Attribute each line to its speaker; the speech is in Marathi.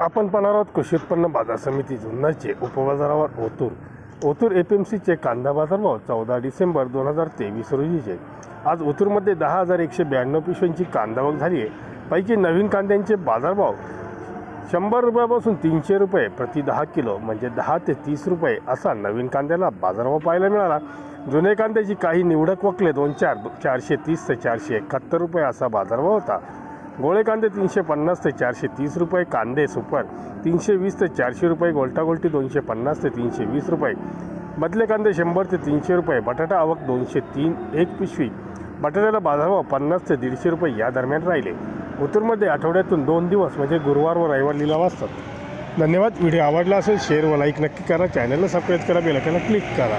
Speaker 1: आपण पाहणार आहोत कृषी उत्पन्न बाजार समिती जुन्नरचे उपबाजारावर ओतूर ओतूर एफ एम सीचे कांदा बाजारभाव चौदा डिसेंबर दोन हजार तेवीस रोजीचे. आज ओतूरमध्ये दहा हजार एकशे ब्याण्णव पिशव्यांची कांदावक झाली आहे. पैकी नवीन कांद्यांचे बाजारभाव शंभर रुपयापासून तीनशे रुपये प्रति दहा किलो म्हणजे दहा ते तीस रुपये असा नवीन कांद्याला बाजारभाव पाहायला मिळाला. जुने कांद्याची काही निवडक वकले दोन चार चारशे तीस ते चारशे एकाहत्तर रुपये असा बाजारभाव होता. गोळे कांदे तीनशे पन्नास ते चारशे तीस रुपये कांदे सुपर तीनशे वीस ते चारशे रुपये गोलटागोलटी दोनशे पन्नास ते तीनशे वीस रुपये. बदले कांदे शंभर ते तीनशे रुपये बटाटा आवक दोनशे तीन एक पिशवी. बटाट्याला बाजारभाव पन्नास ते दीडशे रुपये या दरम्यान राहिले. उत्तरमध्ये आठवड्यातून दोन दिवस म्हणजे गुरुवार व रविवार लिलाव असतात. धन्यवाद. व्हिडिओ आवडला असेल शेअर व लाईक नक्की करा. चॅनलला सबस्क्राईब करा बेलकाला क्लिक करा.